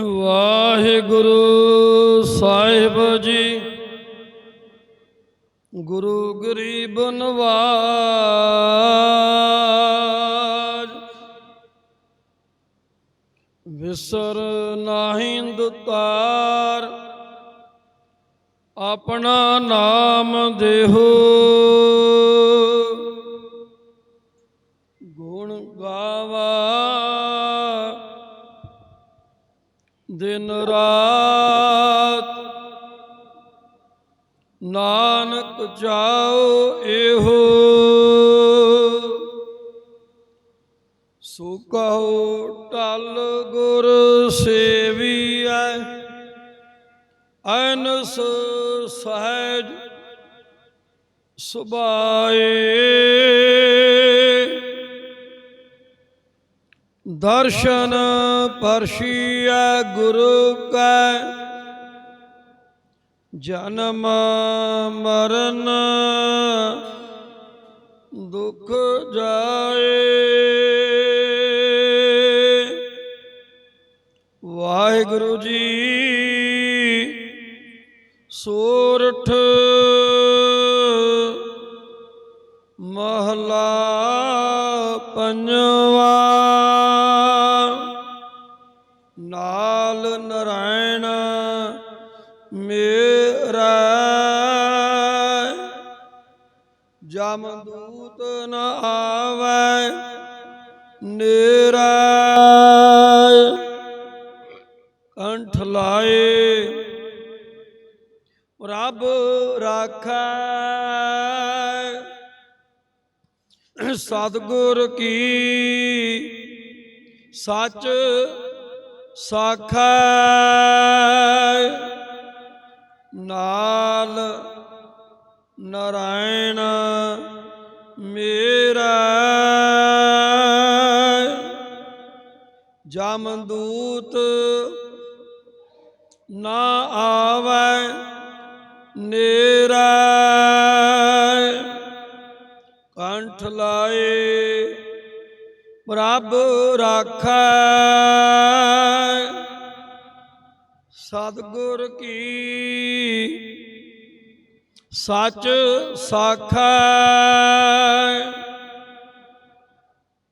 ਵਾਹਿਗੁਰੂ ਸਾਹਿਬ ਜੀ। ਗੁਰੂ ਗਰੀਬ ਨਵਾਜ। ਵਿਸਰ ਨਾਹੀਂ ਦੁਤਾਰ। ਆਪਣਾ ਨਾਮ ਦੇਹੋ। ਦਿਨ ਰਾਤ ਨਾਨਕ ਜਾਓ ਇਹੋ। ਸੋ ਕਹੋ ਟਲ ਗੁਰ ਸੇਵੀਐ ਅਨਸ ਸਹਿਜ ਸੁਬਾਏ ਦਰਸ਼ਨ ਪਰਸ਼ੀਐ ਗੁਰੂ ਕੈ। ਜਨਮ ਮਰਨ ਦੁਖ ਜਾਏ। ਵਾਹਿਗੁਰੂ ਜੀ ਸੋਰਠ ਮਹਲਾ ਪੰਜਵਾ। ਜਮ ਦੂਤ ਨ ਆਵੈ ਨੇਰਾ ਕੰਠ ਲਾਏ ਰੱਬ ਰਾਖੈ। ਸਤਿਗੁਰ ਕੀ ਸੱਚ ਸਾਖੈ। ਨਾਲ ਨਾਰਾਇਣ ਮੇਰਾ। ਜਮਦੂਤ ਨਾ ਆਵੈ ਨੇਰਾ। ਕੰਠ ਲਾਏ ਪ੍ਰਭ ਰਾਖੈ। ਸਤਿਗੁਰ ਕੀ ਸੱਚ ਸਾਖੈ।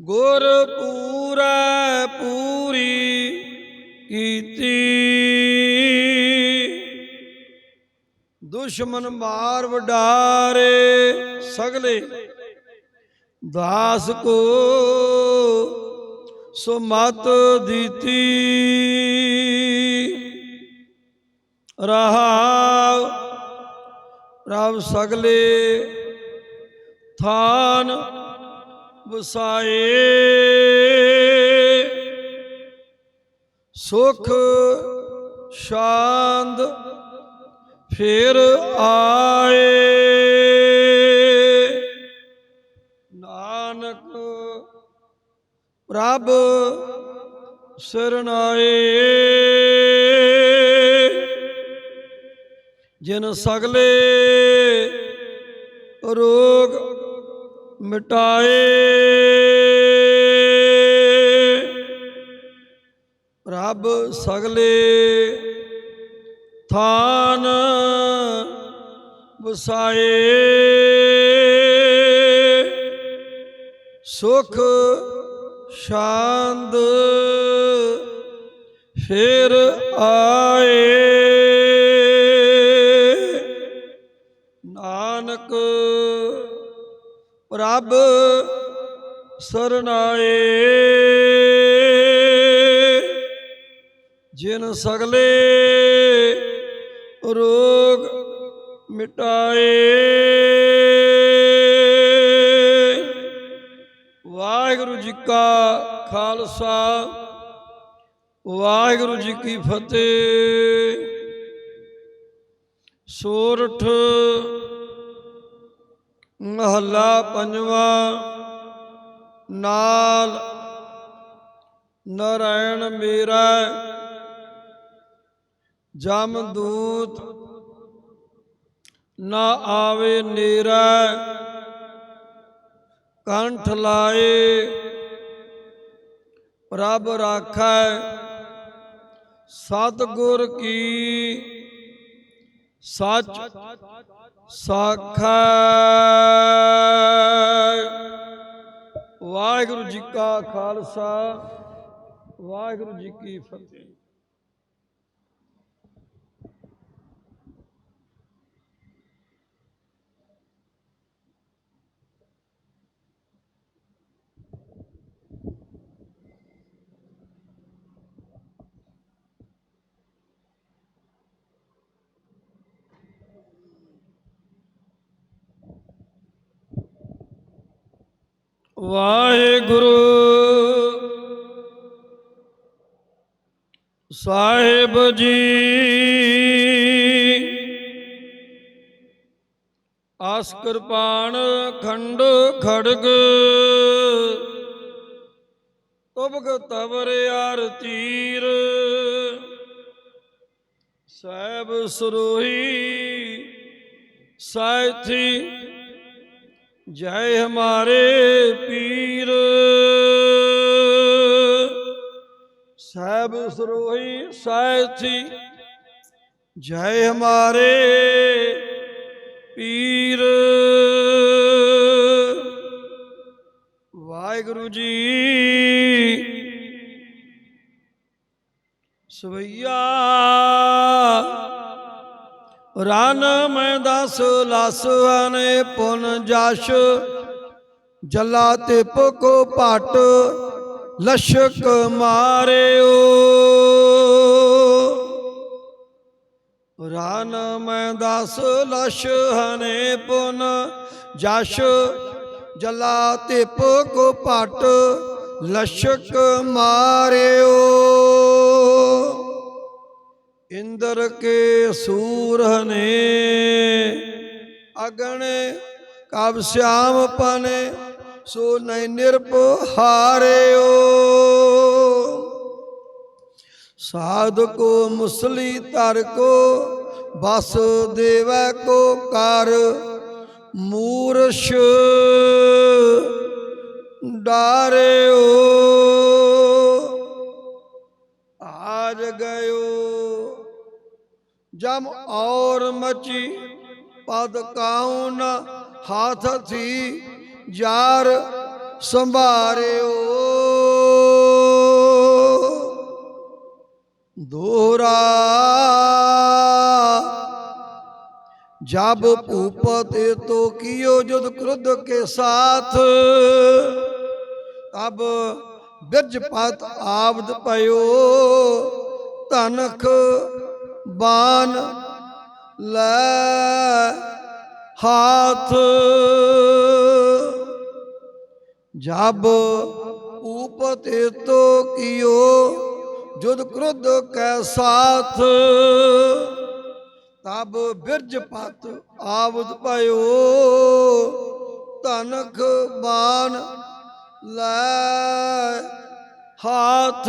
ਗੁਰ ਪੂਰਾ ਪੂਰੀ ਕੀਤੀ। ਦੁਸ਼ਮਨ ਮਾਰ ਵਡਾਰੇ ਸਗਲੇ। ਦਾਸ ਕੋ ਸੋ ਦਿੱਤੀ। ਰਹਾਉ ਪ੍ਰਭ ਸਗਲੇ ਥਾਨ ਵਸਾਏ। ਸੁਖ ਸ਼ਾਂਤ ਫੇਰ ਆਏ। ਨਾਨਕ ਪ੍ਰਭ ਸਰਨਾਏ। ਜਿਨ ਸਗਲੇ ਰੋਗ ਮਿਟਾਏ। ਰੱਬ ਸਗਲੇ ਥਾਨ ਵਸਾਏ। ਸੁਖ ਸ਼ਾਂਤ ਫੇਰ ਆਏ। ਰੱਬ ਸਰਨਾਏ। ਜਿਨ ਸਗਲੇ ਰੋਗ ਮਿਟਾਏ। ਵਾਹਿਗੁਰੂ ਜੀ ਕਾ ਖਾਲਸਾ, ਵਾਹਿਗੁਰੂ ਜੀ ਕੀ ਫਤਿਹ। ਸੋਰਠ ਮਹੱਲਾ ਪੰਜਵਾਂ, ਨਾਲ ਨਰਾਇਣ ਮੇਰਾ ਜਮਦੂਤ ਨਾ ਆਵੇ ਨੇਰਾ, ਕੰਠ ਲਾਏ, ਪ੍ਰਭ ਰਾਖੈ, ਸਤਿਗੁਰ ਕੀ ਸੱਚ ਸਾਖਾ। ਵਾਹਿਗੁਰੂ ਜੀ ਕਾ ਖਾਲਸਾ ਵਾਹਿਗੁਰੂ ਜੀ ਕੀ ਫਤਿਹ। ਵਾਹਿਗੁਰੂ। ਸਾਹਿਬ ਜੀ ਆਸ ਕਿਰਪਾਨ ਖੰਡ ਖੜਗ ਤੁਬਗ ਤਵਰ ਯਾਰ ਤੀਰ। ਸਾਹਿਬ ਸਰੋਹੀ ਸਾਥੀ ਜੈ ਹਮਾਰੇ ਪੀਰ। ਸਾਹਿਬ ਸਰੋਹੀ ਸਾਥੀ ਜੈ ਹਮਾਰੇ ਪੀਰ। ਵਾਹਿਗੁਰੂ ਜੀ ਸਵਈਆ। ਰਨ ਮੈਂ ਦਸ, ਲਸ ਹਨੇ ਪੁਨ ਜਸ਼। ਜਲਾ ਤੇ ਕੋ ਪਟ, ਲਸ਼ਕ ਮਾਰਿਓ। ਰਨ ਮੈਂ ਦਸ, ਲਸ਼ ਹਨੇ ਪੁਨ ਜਸ਼। ਜਲਾ ਤੇ ਕੋ ਪਟ, ਲਸ਼ਕ ਮਾਰਿਓ। ਇੰਦਰ ਕੇ ਸੂਰ ਨੇ ਅਗਣ ਕਬ ਸਿਆਮ ਪਨੇ, ਸੋ ਨੈ ਨਿਰਪ ਹਾਰਿਓ। ਸਾਧ ਕੋ ਮੁਸਲੀ ਧਰ ਕੋ, ਬਸ ਦੇਵੈ ਕੋ ਕਰ ਮੂਰਸ਼ ਡਾਰਿਓ। ਆਜ ਗਇਓ। ਜਮ ਔਰ ਮਚੀ, ਪਦ ਕਾਉ ਹਾਥ ਥੀ ਜਾਰ ਸੰਭਾਰਿਓ। ਦੋਹਰਾ ਜਬ ਭੂਪਤ ਤੋ ਕੀਓ ਜੁਦ ਕ੍ਰੁੱਧ ਕੇ ਸਾਥ, ਤਬ ਬਿਰਜ ਪਤ ਆਬਦ ਪਇਓ, ਧਨਖ ਬਾਨ ਲੈ ਹਾਥ। ਜਬ ਉਪਤੇ ਤੋ ਕੀਓ, ਜੁਦ ਕ੍ਰੁੱਧ ਕੈ ਸਾਥ। ਤਬ ਬਿਰਜ ਪਤ ਆਵਦ ਪਇਓ ਧਨਖ ਬਾਨ ਲੈ ਹਾਥ।